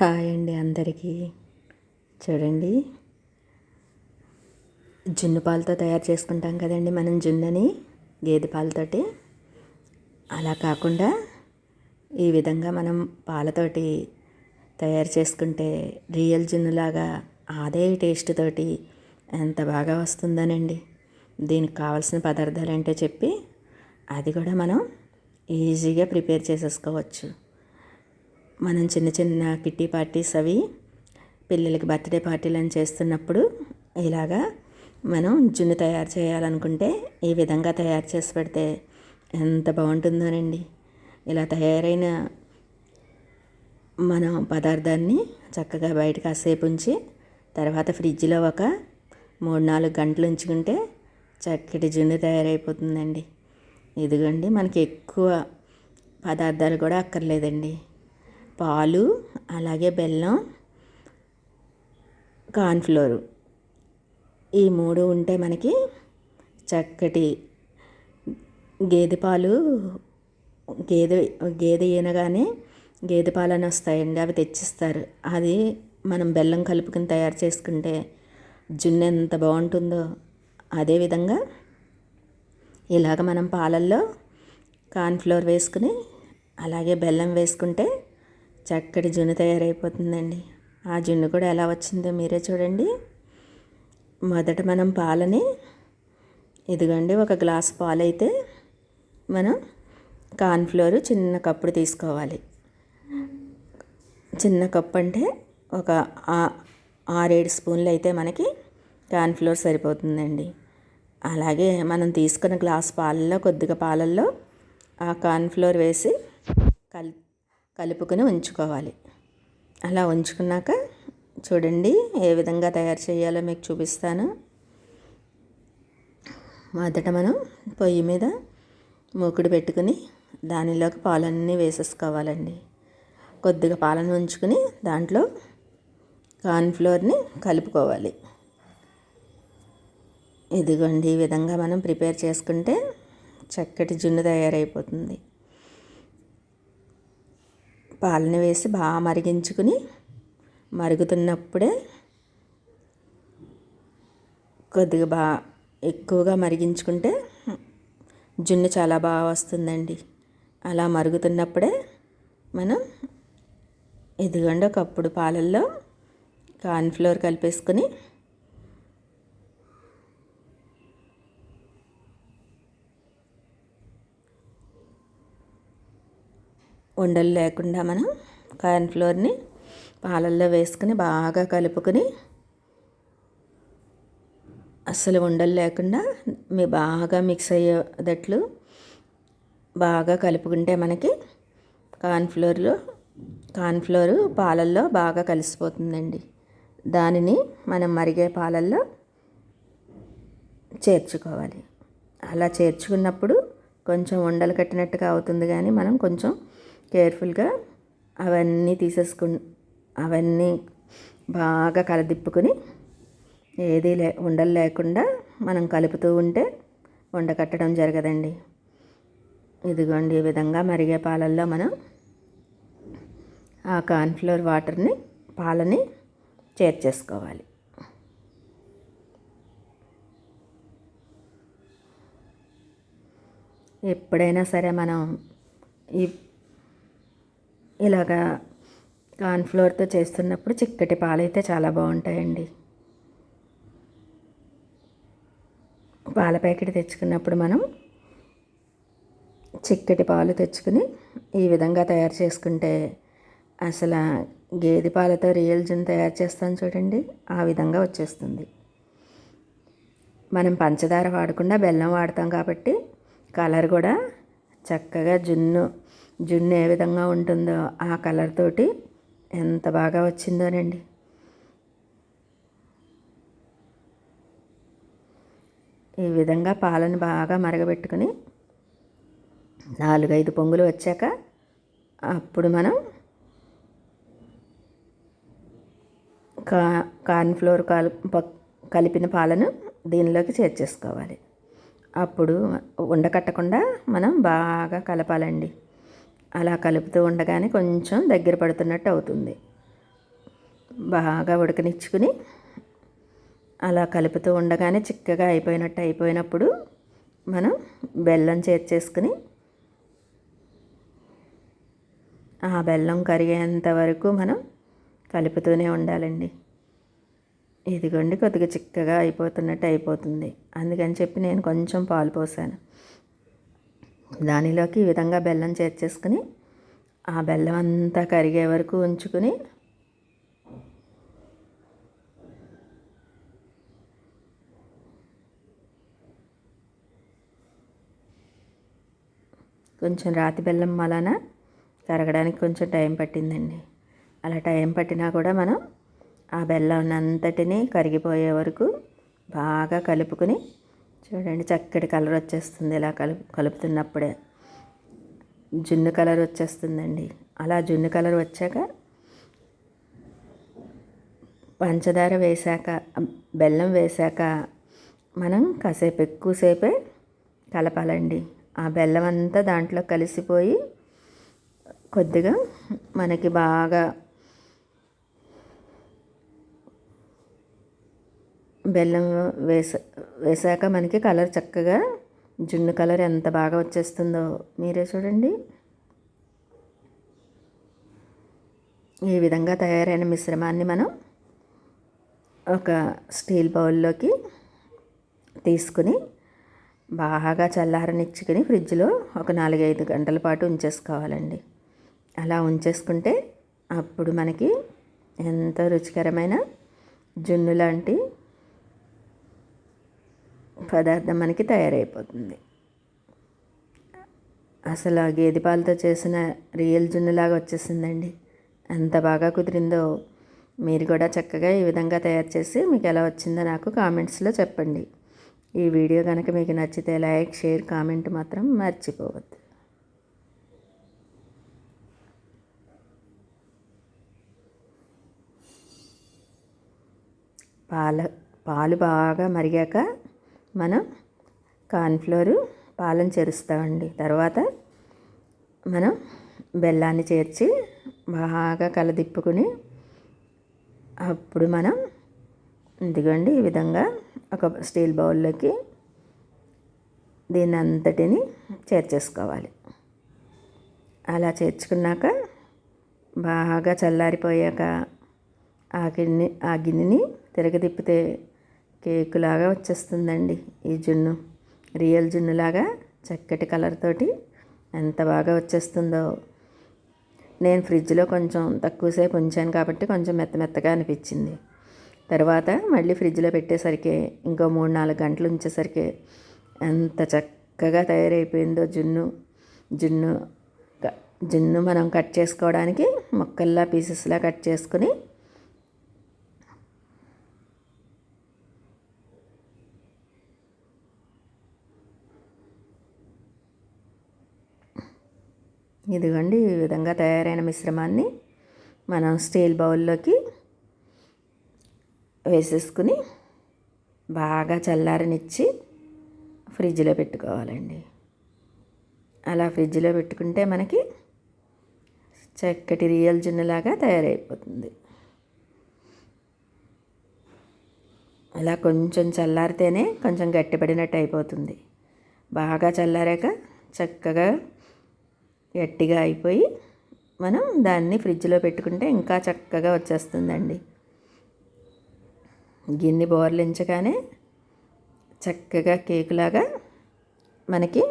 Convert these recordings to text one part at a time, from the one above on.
Hi అండి అందరికీ. చూడండి. జున్ను పాలతో తయారు చేసుకుంటాం కదండి మనం జున్నని గేదె పాలతోటి. అలా కాకుండా ఈ విధంగా మనం పాలతోటి తయారు చేసుకుంటే రియల్ జున్నులాగా అదే టేస్ట్ తోటి ఎంత బాగా వస్తుందనండి. దీనికి కావాల్సిన పదార్థాలు ఏంటో చెప్పి అది కూడా మనం ఈజీగా ప్రిపేర్ చేసేసుకోవచ్చు. మనం చిన్న చిన్న కిట్టి పార్టీస్ అవి పిల్లలకి బర్త్డే పార్టీలు అని చేస్తున్నప్పుడు ఇలాగా మనం జున్ను తయారు చేయాలనుకుంటే ఈ విధంగా తయారు చేసి పెడితే ఎంత బాగుంటుందోనండి. ఇలా తయారైన మనం పదార్థాన్ని చక్కగా బయట కాసేపు ఉంచి తర్వాత ఫ్రిడ్జ్లో ఒక మూడు నాలుగు గంటలు ఉంచుకుంటే చక్కటి జున్ను తయారైపోతుందండి. ఇదిగోండి మనకి ఎక్కువ పదార్థాలు కూడా అక్కర్లేదండి. పాలు అలాగే బెల్లం కార్న్ఫ్లోరు ఈ మూడు ఉంటే మనకి చక్కటి గేదె పాలు గేదె గేదె ఈనగానే గేదె పాలని వస్తాయండి అవి తెచ్చిస్తారు. అది మనం బెల్లం కలుపుకుని తయారు చేసుకుంటే జున్ను ఎంత బాగుంటుందో అదేవిధంగా ఇలాగ మనం పాలల్లో కార్న్ఫ్లోర్ వేసుకుని అలాగే బెల్లం వేసుకుంటే చక్కటి జున్ను తయారైపోతుందండి. ఆ జున్ను కూడా ఎలా వచ్చిందో మీరే చూడండి. మొదట మనం పాలని ఇదిగండి ఒక గ్లాస్ పాలైతే మనం కార్న్ఫ్లోర్ చిన్న కప్పుడు తీసుకోవాలి. చిన్న కప్పు అంటే ఒక ఆరేడు స్పూన్లు అయితే మనకి కార్న్ఫ్లోర్ సరిపోతుందండి. అలాగే మనం తీసుకున్న గ్లాస్ పాలల్లో కొద్దిగా పాలల్లో ఆ కార్న్ఫ్లోర్ వేసి కలిపి కలుపుకొని ఉంచుకోవాలి. అలా ఉంచుకున్నాక చూడండి ఏ విధంగా తయారు చేయాలో మీకు చూపిస్తాను. మొదట మనం పొయ్యి మీద మూకుడు పెట్టుకుని దానిలోకి పాలన్నీ వేసేసుకోవాలండి. కొద్దిగా పాలను ఉంచుకుని దాంట్లో కార్న్ఫ్లోర్ని కలుపుకోవాలి. ఇదిగోండి ఈ విధంగా మనం ప్రిపేర్ చేసుకుంటే చక్కటి జున్ను తయారైపోతుంది. పాలని వేసి బాగా మరిగించుకుని మరుగుతున్నప్పుడే కొద్దిగా బాగా ఎక్కువగా మరిగించుకుంటే జున్ను చాలా బాగా వస్తుందండి. అలా మరుగుతున్నప్పుడే మనం ఇదిగోండి ఒకప్పుడు పాలల్లో కార్న్ఫ్లోర్ కలిపేసుకొని ఉండలు లేకుండా మనం కార్న్ఫ్లోర్ని పాలల్లో వేసుకుని బాగా కలుపుకొని అస్సలు ఉండలు లేకుండా మీ బాగా మిక్స్ అయ్యేటట్లు బాగా కలుపుకుంటే మనకి కార్న్ఫ్లోర్లో కార్న్ఫ్లోరు పాలల్లో బాగా కలిసిపోతుందండి. దానిని మనం మరిగే పాలల్లో చేర్చుకోవాలి. అలా చేర్చుకున్నప్పుడు కొంచెం ఉండలు కట్టినట్టుగా అవుతుంది కానీ మనం కొంచెం కేర్ఫుల్గా అవన్నీ తీసేసుకు అవన్నీ బాగా కలదిప్పుకొని ఏదీ లే ఉండలు లేకుండా మనం కలుపుతూ ఉంటే వండ కట్టడం జరగదండి. ఇదిగోండి ఈ విధంగా మరిగే పాలల్లో మనం ఆ కార్న్ఫ్లోర్ వాటర్ని పాలని చేర్చేసుకోవాలి. ఎప్పుడైనా సరే మనం ఈ ఇలాగా కార్న్ఫ్లోర్తో చేస్తున్నప్పుడు చిక్కటి పాలు అయితే చాలా బాగుంటాయండి. పాల ప్యాకెట్ తెచ్చుకున్నప్పుడు మనం చిక్కటి పాలు తెచ్చుకుని ఈ విధంగా తయారు చేసుకుంటే అసలు గేదె పాలతో రియల్ జున్ తయారు చేస్తాం చూడండి ఆ విధంగా వచ్చేస్తుంది. మనం పంచదార వాడకుండా బెల్లం వాడతాం కాబట్టి కలర్ కూడా చక్కగా జున్ను జున్ను ఏ విధంగా ఉంటుందో ఆ కలర్ తోటి ఎంత బాగా వచ్చిందోనండి. ఈ విధంగా పాలను బాగా మరగబెట్టుకుని నాలుగైదు పొంగులు వచ్చాక అప్పుడు మనం కా కార్న్ఫ్లోర్ కాల్ కలిపిన పాలను దీనిలోకి చేర్చేసుకోవాలి. అప్పుడు ఉండకట్టకుండా మనం బాగా కలపాలండి. అలా కలుపుతూ ఉండగానే కొంచెం దగ్గర పడుతున్నట్టు అవుతుంది. బాగా ఉడకనిచ్చుకుని అలా కలుపుతూ ఉండగానే చిక్కగా అయిపోయినట్టు అయిపోయినప్పుడు మనం బెల్లం చేర్చేసుకుని ఆ బెల్లం కరిగేంత వరకు మనం కలుపుతూనే ఉండాలండి. ఇదిగోండి కొద్దిగా చిక్కగా అయిపోతున్నట్టు అయిపోతుంది. అందుకని చెప్పి నేను కొంచెం పాలు పోసాను. దానిలోకి ఈ విధంగా బెల్లం చేర్చేసుకుని ఆ బెల్లం అంతా కరిగే వరకు ఉంచుకుని కొంచెం రాతి బెల్లం వలన కరగడానికి కొంచెం టైం పట్టిందండి. అలా టైం పట్టినా కూడా మనం ఆ బెల్లం అంతటిని కరిగిపోయే వరకు బాగా కలుపుకుని చూడండి చక్కటి కలర్ వచ్చేస్తుంది. ఇలా కలుపు కలుపుతున్నప్పుడే జున్ను కలర్ వచ్చేస్తుందండి. అలా జున్ను కలర్ వచ్చాక పంచదార వేశాక బెల్లం వేశాక మనం కాసేపు ఎక్కువసేపే కలపాలండి. ఆ బెల్లం అంతా దాంట్లో కలిసిపోయి కొద్దిగా మనకి బాగా బెల్లం వేసా వేసాక మనకి కలర్ చక్కగా జున్ను కలర్ ఎంత బాగా వచ్చేస్తుందో మీరే చూడండి. ఈ విధంగా తయారైన మిశ్రమాన్ని మనం ఒక స్టీల్ బౌల్లోకి తీసుకుని బాగా చల్లారనిచ్చుకుని ఫ్రిడ్జ్లో ఒక నాలుగైదు గంటల పాటు ఉంచేసుకోవాలండి. అలా ఉంచేసుకుంటే అప్పుడు మనకి ఎంత రుచికరమైన జున్ను లాంటి పదార్థం మనకి తయారైపోతుంది. అసలు ఆ గేదె పాలతో చేసిన రియల్ జున్నులాగా వచ్చేసిందండి. ఎంత బాగా కుదిరిందో. మీరు కూడా చక్కగా ఈ విధంగా తయారు చేసి మీకు ఎలా వచ్చిందో నాకు కామెంట్స్లో చెప్పండి. ఈ వీడియో కనుక మీకు నచ్చితే లైక్ షేర్ కామెంట్ మాత్రం మర్చిపోవద్దు. పాల పాలు బాగా మరిగాక మనం కార్న్ఫ్లోరు పాలను చేరుస్తామండి తర్వాత మనం బెల్లాన్ని చేర్చి బాగా కలదిప్పుకుని అప్పుడు మనం ఇదిగోండి ఈ విధంగా ఒక స్టీల్ బౌల్లోకి దీన్ని అంతటిని చేర్చేసుకోవాలి. అలా చేర్చుకున్నాక బాగా చల్లారిపోయాక ఆ గిన్నె ఆ గిన్నెని తిరగదిప్పితే కేకులాగా వచ్చేస్తుందండి ఈ జున్ను. రియల్ జున్నులాగా చక్కటి కలర్ తోటి ఎంత బాగా వచ్చేస్తుందో. నేను ఫ్రిడ్జ్లో కొంచెం తక్కువసేపు ఉంచాను కాబట్టి కొంచెం మెత్త మెత్తగా అనిపించింది. తర్వాత మళ్ళీ ఫ్రిడ్జ్లో పెట్టేసరికి ఇంకో మూడు నాలుగు గంటలు ఉంచేసరికి ఎంత చక్కగా తయారైపోయిందో జున్ను. జున్ను జున్ను మనం కట్ చేసుకోవడానికి ముక్కల్లా పీసెస్లా కట్ చేసుకుని ఇదిగోండి ఈ విధంగా తయారైన మిశ్రమాన్ని మనం స్టీల్ బౌల్లోకి వేసేసుకుని బాగా చల్లారనిచ్చి ఫ్రిడ్జ్లో పెట్టుకోవాలండి. అలా ఫ్రిడ్జ్లో పెట్టుకుంటే మనకి చక్కటి రియల్ జున్నులాగా తయారైపోతుంది. అలా కొంచెం చల్లారితేనే కొంచెం గట్టిపడినట్టు అయిపోతుంది. బాగా చల్లారాక చక్కగా గట్టిగా అయిపోయి మనం దాన్ని ఫ్రిడ్జ్లో పెట్టుకుంటే ఇంకా చక్కగా వచ్చేస్తుందండి. గిన్నె బోర్లించగానే చక్కగా కేకులాగా మనకి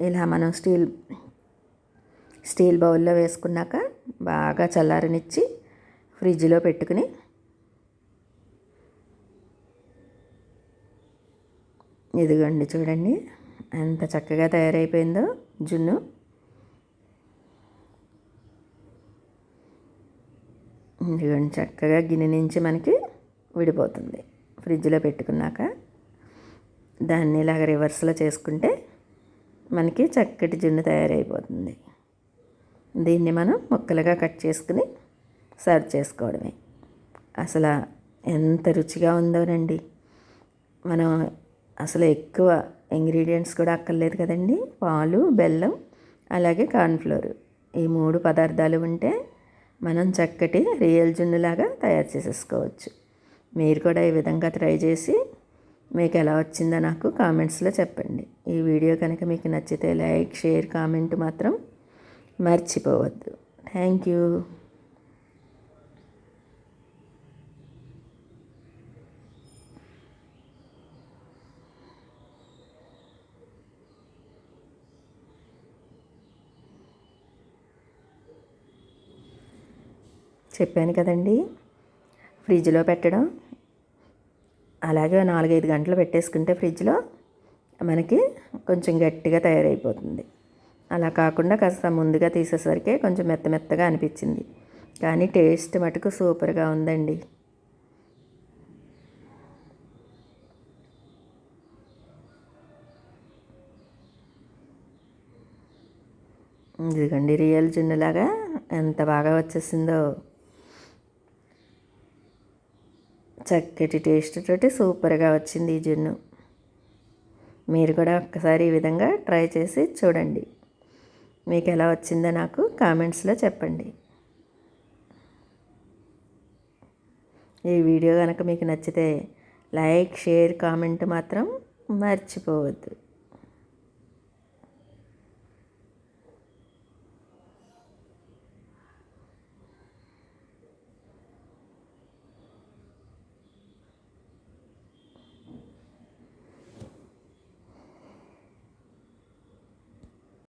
ఇలా మనం స్టీల్ స్టీల్ బౌల్లో వేసుకున్నాక బాగా చల్లారనిచ్చి ఫ్రిడ్జ్లో పెట్టుకుని ఇదిగోండి చూడండి. ఎంత చక్కగా తయారైపోయిందో జున్ను. ఇదిగోండి చక్కగా గిన్నె నుంచి మనకి విడిపోతుంది. ఫ్రిడ్జ్లో పెట్టుకున్నాక దాన్ని ఇలాగ రివర్స్లో చేసుకుంటే మనకి చక్కటి జున్ను తయారైపోతుంది. దీన్ని మనం ముక్కలుగా కట్ చేసుకుని సర్వ్ చేసుకోవడమే. అసలు ఎంత రుచిగా ఉందోనండి. మనం అసలు ఎక్కువ ఇంగ్రీడియంట్స్ కూడా అక్కర్లేదు కదండి. పాలు బెల్లం అలాగే కార్న్ఫ్లోర్. ఈ మూడు పదార్థాలు ఉంటే మనం చక్కటి రియల్ జున్నులాగా తయారు చేసేసుకోవచ్చు. మీరు కూడా ఈ విధంగా ట్రై చేసి మీకు ఎలా వచ్చిందో నాకు కామెంట్స్లో చెప్పండి. ఈ వీడియో కనుక మీకు నచ్చితే లైక్ షేర్ కామెంట్ మాత్రం మర్చిపోవద్దు. Thank you. చెప్పాను కదండి. ఫ్రిడ్జ్లో పెట్టడం. అలాగే నాలుగైదు గంటలు పెట్టేసుకుంటే ఫ్రిడ్జ్లో మనకి కొంచెం గట్టిగా తయారైపోతుంది. అలా కాకుండా కాస్త ముందుగా తీసేసరికి కొంచెం మెత్త మెత్తగా అనిపించింది. కానీ టేస్ట్ మటుకు సూపర్గా ఉందండి. ఇదిగోండి రియల్ జున్నులాగా ఎంత బాగా వచ్చేసిందో. చక్కటి టేస్ట్ తోటి సూపర్గా వచ్చింది ఈ జున్ను. మీరు కూడా ఒక్కసారి ఈ విధంగా ట్రై చేసి చూడండి. మీకు ఎలా వచ్చిందో నాకు కామెంట్స్లో చెప్పండి. ఈ వీడియో కనుక మీకు నచ్చితే లైక్ షేర్ కామెంట్ మాత్రం మర్చిపోవద్దు.